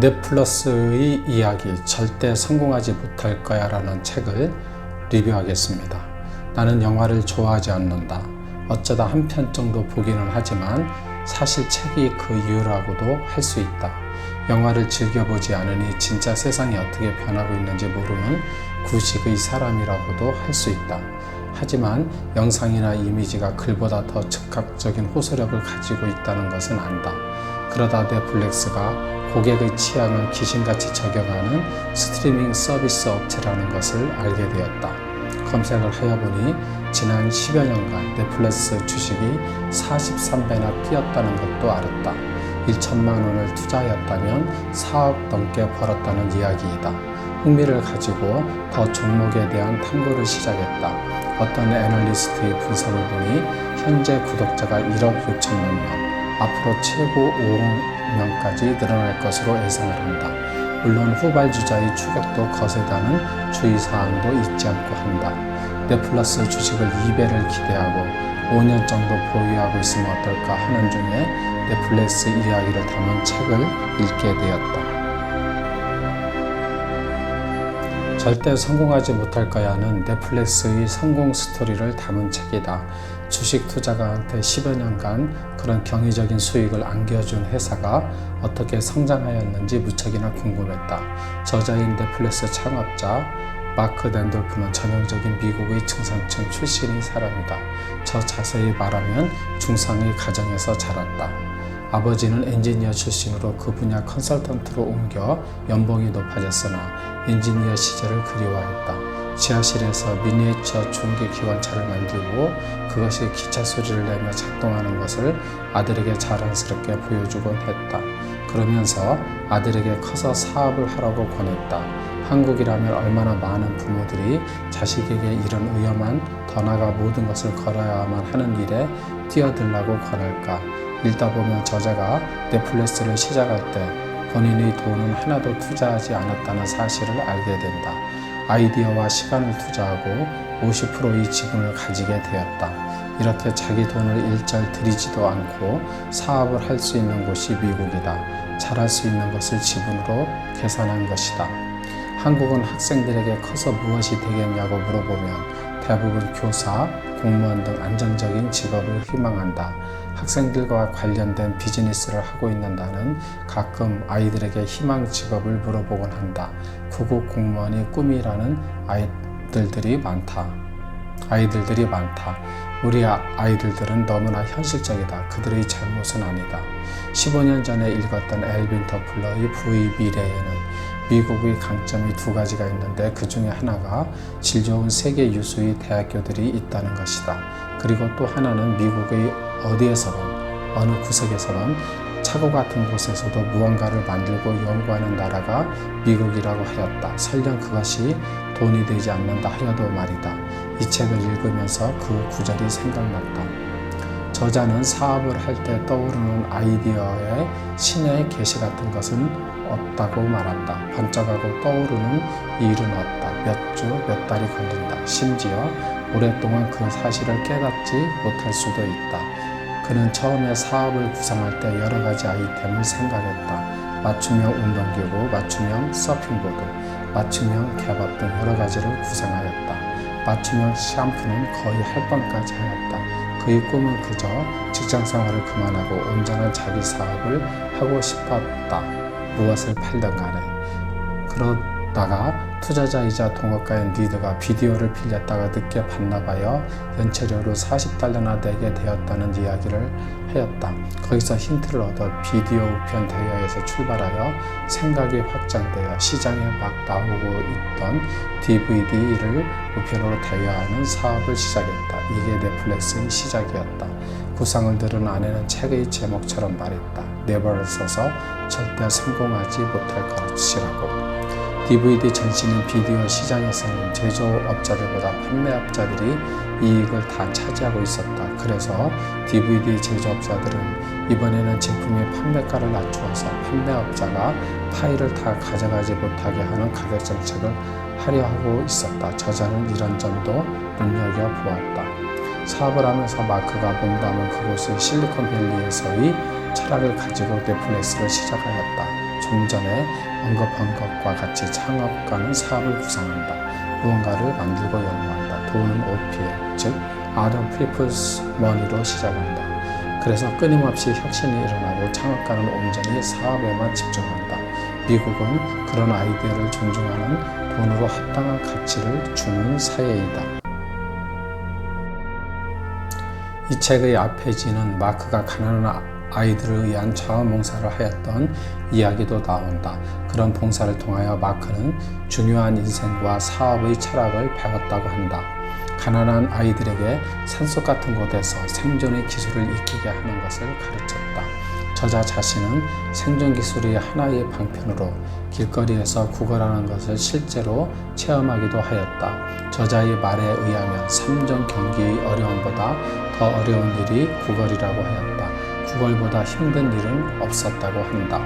넷플러스의 이야기 절대 성공하지 못할 거야 라는 책을 리뷰하겠습니다. 나는 영화를 좋아하지 않는다. 어쩌다 한 편 정도 보기는 하지만 사실 책이 그 이유라고도 할 수 있다. 영화를 즐겨보지 않으니 진짜 세상이 어떻게 변하고 있는지 모르는 구식의 사람이라고도 할 수 있다. 하지만 영상이나 이미지가 글보다 더 즉각적인 호소력을 가지고 있다는 것은 안다. 그러다 넷플릭스가 고객의 취향을 귀신같이 적용하는 스트리밍 서비스 업체라는 것을 알게 되었다. 검색을 하여 보니 지난 10여 년간 넷플릭스 주식이 43배나 뛰었다는 것도 알았다. 1천만 원을 투자하였다면 4억 넘게 벌었다는 이야기이다. 흥미를 가지고 더 종목에 대한 탐구를 시작했다. 어떤 애널리스트의 분석을 보니 현재 구독자가 1억 6천만 명, 앞으로 최고 5억 명까지 늘어날 것으로 예상을 한다. 물론 후발주자의 추격도 거세다는 주의사항도 잊지 않고 한다. 넷플러스 주식을 2배를 기대하고 5년 정도 보유하고 있으면 어떨까 하는 중에 넷플릭스 이야기를 담은 책을 읽게 되었다. 절대 성공하지 못할 거야는 넷플릭스의 성공 스토리를 담은 책이다. 주식 투자가한테 10여 년간 그런 경이적인 수익을 안겨준 회사가 어떻게 성장하였는지 무척이나 궁금했다. 저자인 넷플릭스 창업자 마크 랜돌프는 전형적인 미국의 중산층 출신의 사람이다. 저 자세히 말하면 중상의 가정에서 자랐다. 아버지는 엔지니어 출신으로 그 분야 컨설턴트로 옮겨 연봉이 높아졌으나 엔지니어 시절을 그리워했다. 지하실에서 미니에처 중계 기관차를 만들고 그것이 기차 소리를 내며 작동하는 것을 아들에게 자랑스럽게 보여주곤 했다. 그러면서 아들에게 커서 사업을 하라고 권했다. 한국이라면 얼마나 많은 부모들이 자식에게 이런 위험한 더 나가 모든 것을 걸어야만 하는 일에 뛰어들라고 권할까. 읽다 보면 저자가 넷플릭스를 시작할 때 본인의 돈은 하나도 투자하지 않았다는 사실을 알게 된다. 아이디어와 시간을 투자하고 50%의 지분을 가지게 되었다. 이렇게 자기 돈을 일절 들이지도 않고 사업을 할 수 있는 곳이 미국이다. 잘할 수 있는 것을 지분으로 계산한 것이다. 한국은 학생들에게 커서 무엇이 되겠냐고 물어보면 대부분 교사, 공무원 등 안정적인 직업을 희망한다. 학생들과 관련된 비즈니스를 하고 있는 나는 가끔 아이들에게 희망 직업을 물어보곤 한다. 구급 공무원이 꿈이라는 아이들들이 많다. 아이들들이 많다. 우리 아, 아이들들은 너무나 현실적이다. 그들의 잘못은 아니다. 15년 전에 읽었던 엘빈 더플러의 부의 미래에는 미국의 강점이 두 가지가 있는데 그 중에 하나가 질 좋은 세계 유수의 대학교들이 있다는 것이다. 그리고 또 하나는 미국의 어디에서건 어느 구석에서건 차고 같은 곳에서도 무언가를 만들고 연구하는 나라가 미국이라고 하였다. 설령 그것이 돈이 되지 않는다 하여도 말이다. 이 책을 읽으면서 그 구절이 생각났다. 저자는 사업을 할 때 떠오르는 아이디어의 신의 계시 같은 것은 없다고 말한다. 반짝하고 떠오르는 일은 없다. 몇 주, 몇 달이 걸린다. 심지어 오랫동안 그 사실을 깨닫지 못할 수도 있다. 그는 처음에 사업을 구상할 때 여러 가지 아이템을 생각했다. 맞춤형 운동기구, 맞춤형 서핑보드, 맞춤형 개밥 등 여러 가지를 구상하였다. 맞춤형 샴푸는 거의 할 뻔까지 하였다. 그의 꿈은 그저 직장 생활을 그만하고 온전한 자기 사업을 하고 싶었다. 무엇을 팔던 간에 그 러다가 투자자이자 동업가인 리드가 비디오를 빌렸다가 늦게 받나봐요 연체료를 40달러나 내게 되었다는 이야기를 하였다. 거기서 힌트를 얻어 비디오 우편 대여에서 출발하여 생각이 확장되어 시장에 막 나오고 있던 DVD를 우편으로 대여하는 사업을 시작했다. 이게 넷플릭스의 시작이었다. 구상을 들은 아내는 책의 제목처럼 말했다. never 써서 절대 성공하지 못할 것이라고. DVD 전시는 비디오 시장에서는 제조업자들보다 판매업자들이 이익을 다 차지하고 있었다. 그래서 DVD 제조업자들은 이번에는 제품의 판매가를 낮추어서 판매업자가 파일을 다 가져가지 못하게 하는 가격 정책을 하려 하고 있었다. 저자는 이런 점도 눈여겨 보았다. 사업을 하면서 마크가 몸담은 그곳의 실리콘밸리에서의 철학을 가지고 넷플릭스를 시작하였다. 좀 전에 언급한 것과 같이 창업가는 사업을 구상한다. 무언가를 만들고 연구한다. 돈은 OPM, 즉 Other People's Money로 시작한다. 그래서 끊임없이 혁신이 일어나고 창업가는 온전히 사업에만 집중한다. 미국은 그런 아이디어를 존중하는 돈으로 합당한 가치를 주는 사회이다. 이 책의 앞에 지는 마크가 가난한 아이들을 위한 자원봉사를 하였던 이야기도 나온다. 그런 봉사를 통하여 마크는 중요한 인생과 사업의 철학을 배웠다고 한다. 가난한 아이들에게 산속 같은 곳에서 생존의 기술을 익히게 하는 것을 가르쳤다. 저자 자신은 생존 기술의 하나의 방편으로 길거리에서 구걸하는 것을 실제로 체험하기도 하였다. 저자의 말에 의하면 3종 경기의 어려움보다 더 어려운 일이 구걸이라고 하였다. 구걸보다 힘든 일은 없었다고 한다.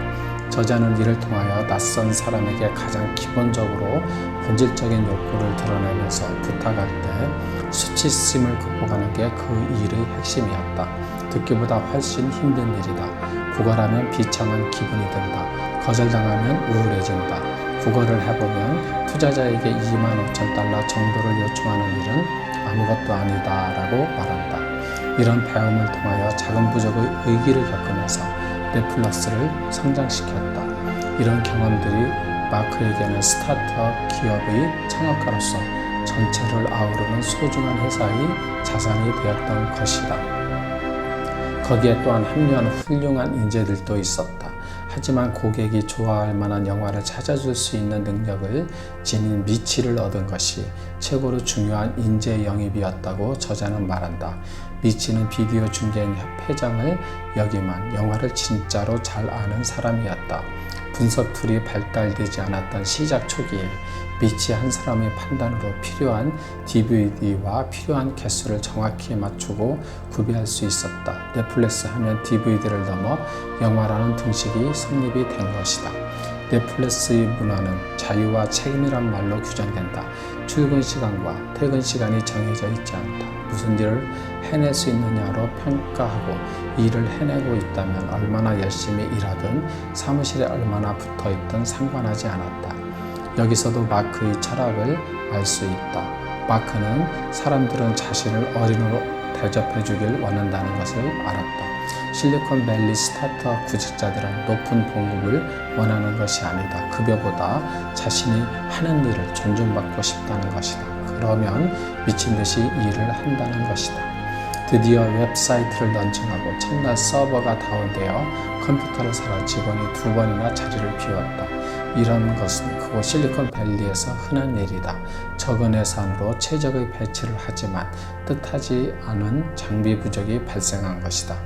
저자는 이를 통하여 낯선 사람에게 가장 기본적으로 본질적인 욕구를 드러내면서 부탁할 때 수치심을 극복하는 게 그 일의 핵심이었다. 듣기보다 훨씬 힘든 일이다. 구걸하면 비참한 기분이 든다. 거절당하면 우울해진다. 구걸을 해보면 투자자에게 2만 5천 달러 정도를 요청하는 일은 아무것도 아니다 라고 말한다. 이런 배움을 통하여 작은 부족의 의기를 겪으면서 넷플러스를 성장시켰다. 이런 경험들이 마크에게는 스타트업 기업의 창업가로서 전체를 아우르는 소중한 회사의 자산이 되었던 것이다. 거기에 또한 합류한 훌륭한 인재들도 있었다. 하지만 고객이 좋아할 만한 영화를 찾아줄 수 있는 능력을 지닌 미치를 얻은 것이 최고로 중요한 인재 영입이었다고 저자는 말한다. 미치는 비디오 중개인 협회장을 역임한 영화를 진짜로 잘 아는 사람이었다. 분석 툴이 발달되지 않았던 시작 초기에 미치 한 사람의 판단으로 필요한 DVD와 필요한 개수를 정확히 맞추고 구비할 수 있었다. 넷플릭스 하면 DVD를 넘어 영화라는 등식이 성립이 된 것이다. 넷플릭스의 문화는 자유와 책임이란 말로 규정된다. 출근 시간과 퇴근 시간이 정해져 있지 않다. 무슨 일을 해낼 수 있느냐로 평가하고 일을 해내고 있다면 얼마나 열심히 일하든 사무실에 얼마나 붙어 있든 상관하지 않았다. 여기서도 마크의 철학을 알 수 있다. 마크는 사람들은 자신을 어린으로 대접해 주길 원한다는 것을 알았다. 실리콘밸리 스타트업 구직자들은 높은 봉급을 원하는 것이 아니다. 급여보다 자신이 하는 일을 존중받고 싶다는 것이다. 그러면 미친 듯이 일을 한다는 것이다. 드디어 웹사이트를 런칭하고 첫날 서버가 다운되어 컴퓨터를 사러 직원이 두 번이나 자리를 비웠다. 이런 것은 그곳 실리콘밸리에서 흔한 일이다. 적은 예산으로 최적의 배치를 하지만 뜻하지 않은 장비 부족이 발생한 것이다.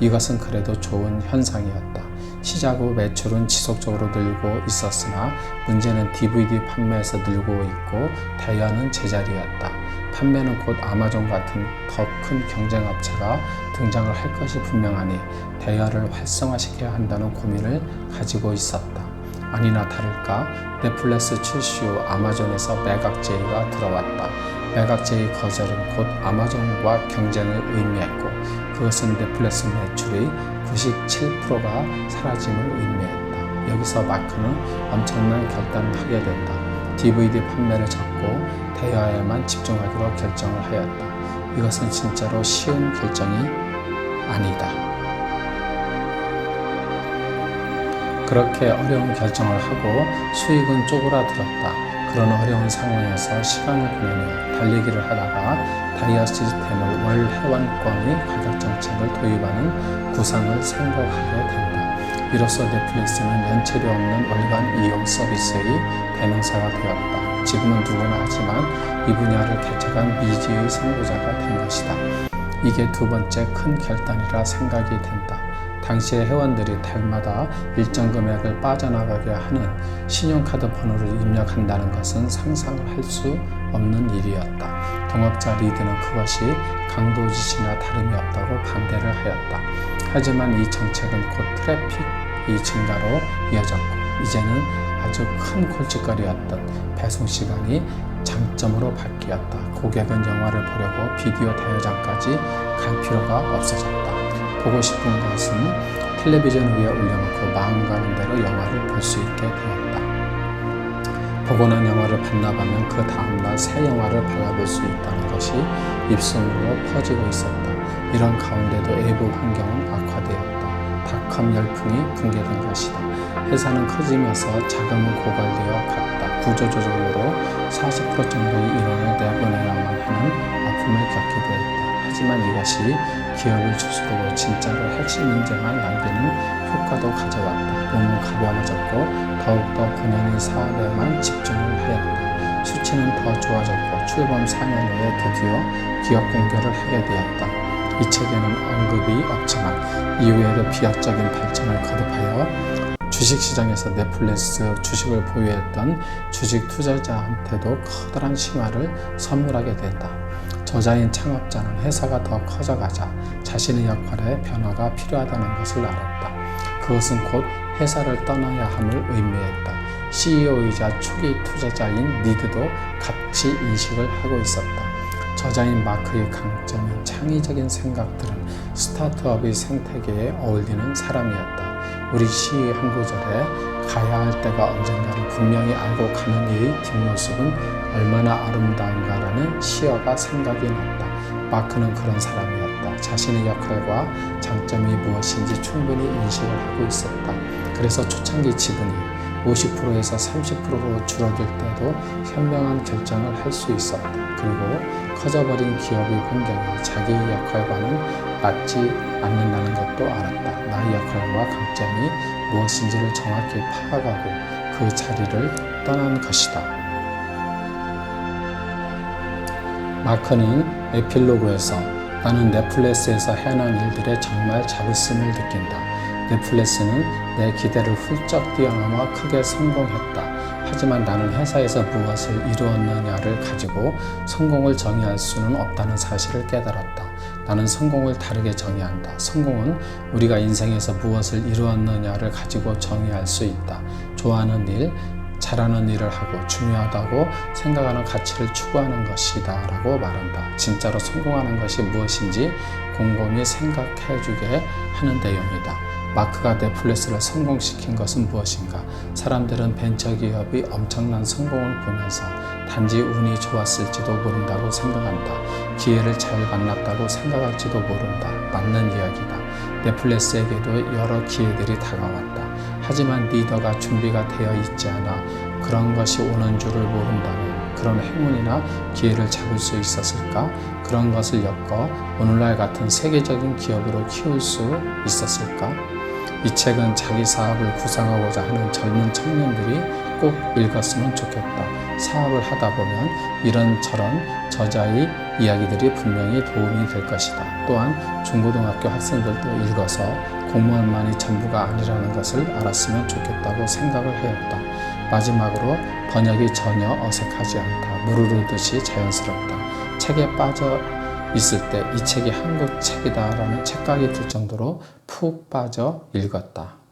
이것은 그래도 좋은 현상이었다. 시작 후 매출은 지속적으로 늘고 있었으나 문제는 DVD 판매에서 늘고 있고 대여는 제자리였다. 판매는 곧 아마존 같은 더 큰 경쟁 업체가 등장을 할 것이 분명하니 대여를 활성화시켜야 한다는 고민을 가지고 있었다. 아니나 다를까 넷플릭스 출시 후 아마존에서 매각 제의가 들어왔다. 매각 제의 거절은 곧 아마존과 경쟁을 의미했고 그것은 넷플릭스 매출의 97%가 사라짐을 의미했다. 여기서 마크는 엄청난 결단을 하게 된다. DVD 판매를 접고 대여에만 집중하기로 결정을 하였다. 이것은 진짜로 쉬운 결정이 아니다. 그렇게 어려운 결정을 하고 수익은 쪼그라들었다. 그런 어려운 상황에서 시간을 보내며 달리기를 하다가 다이아 시스템을 월 회원권의 가격 정책을 도입하는 구상을 생각하게 된다. 이로써 넷플릭스는 연체료 없는 월간 이용 서비스의 대명사가 되었다. 지금은 누구나 하지만 이 분야를 개척한 미지의 선구자가 된 것이다. 이게 두 번째 큰 결단이라 생각이 된다. 당시의 회원들이 달마다 일정 금액을 빠져나가게 하는 신용카드 번호를 입력한다는 것은 상상을 할수 없는 일이었다. 동업자 리드는 그것이 강도짓이나 다름이 없다고 반대를 하였다. 하지만 이 정책은 곧 트래픽이 증가로 이어졌고 이제는 아주 큰 골칫거리였던 배송 시간이 장점으로 바뀌었다. 고객은 영화를 보려고 비디오 대여장까지 갈 필요가 없어졌다. 보고 싶은 것은 텔레비전 위에 올려놓고 마음 가는 대로 영화를 볼 수 있게 되었다. 보고 난 영화를 반납하면 그 다음날 새 영화를 받아볼 수 있다는 것이 입소문으로 퍼지고 있었다. 이런 가운데도 외부 환경은 악화되었다. 닷컴 열풍이 붕괴된 것이다. 회사는 커지면서 자금은 고갈되어 갔다. 구조조정으로 40% 정도의 인원을 내보내야만 하는 아픔을 했다. 하지만 이것이 기업을 추스르고 진짜로 핵심 인재만 남기는 효과도 가져왔다. 몸은 가벼워졌고 더욱더 본연의 사업에만 집중을 하였다. 수치는 더 좋아졌고 출범 4년 후에 드디어 기업 공개를 하게 되었다. 이 책에는 언급이 없지만 이후에도 비약적인 발전을 거듭하여 주식시장에서 넷플릭스 주식을 보유했던 주식 투자자한테도 커다란 신화를 선물하게 된다. 저자인 창업자는 회사가 더 커져가자 자신의 역할에 변화가 필요하다는 것을 알았다. 그것은 곧 회사를 떠나야 함을 의미했다. CEO이자 초기 투자자인 니드도 같이 인식을 하고 있었다. 저자인 마크의 강점인 창의적인 생각들은 스타트업의 생태계에 어울리는 사람이었다. 우리 시의 한 구절에 가야 할 때가 언젠가를 분명히 알고 가는 이의 뒷모습은 얼마나 아름다운가라는 시어가 생각이 났다. 마크는 그런 사람이었다. 자신의 역할과 장점이 무엇인지 충분히 인식을 하고 있었다. 그래서 초창기 지분이 50%에서 30%로 줄어들 때도 현명한 결정을 할 수 있었다. 그리고 커져버린 기업의 환경이 자기의 역할과는 맞지 않는다는 것도 알았다. 나의 역할과 강점이 무엇인지를 정확히 파악하고 그 자리를 떠난 것이다. 마크는 에필로그에서 나는 넷플릭스에서 해난 일들에 정말 자부심을 느낀다. 넷플릭스는 내 기대를 훌쩍 뛰어넘어 크게 성공했다. 하지만 나는 회사에서 무엇을 이루었느냐를 가지고 성공을 정의할 수는 없다는 사실을 깨달았다. 나는 성공을 다르게 정의한다. 성공은 우리가 인생에서 무엇을 이루었느냐를 가지고 정의할 수 있다. 좋아하는 일, 잘하는 일을 하고 중요하다고 생각하는 가치를 추구하는 것이다 라고 말한다. 진짜로 성공하는 것이 무엇인지 곰곰이 생각해 주게 하는 내용이다. 마크가 넷플릭스를 성공시킨 것은 무엇인가? 사람들은 벤처기업이 엄청난 성공을 보면서 단지 운이 좋았을지도 모른다고 생각한다. 기회를 잘 만났다고 생각할지도 모른다. 맞는 이야기다. 넷플릭스에게도 여러 기회들이 다가왔다. 하지만 리더가 준비가 되어 있지 않아 그런 것이 오는 줄을 모른다면 그런 행운이나 기회를 잡을 수 있었을까? 그런 것을 엮어 오늘날 같은 세계적인 기업으로 키울 수 있었을까? 이 책은 자기 사업을 구상하고자 하는 젊은 청년들이 꼭 읽었으면 좋겠다. 사업을 하다 보면 이런저런 저자의 이야기들이 분명히 도움이 될 것이다. 또한 중고등학교 학생들도 읽어서 공무원만이 전부가 아니라는 것을 알았으면 좋겠다고 생각을 하였다. 마지막으로 번역이 전혀 어색하지 않다. 무르르듯이 자연스럽다. 책에 빠져 있을 때 이 책이 한국 책이다라는 착각이 들 정도로 푹 빠져 읽었다.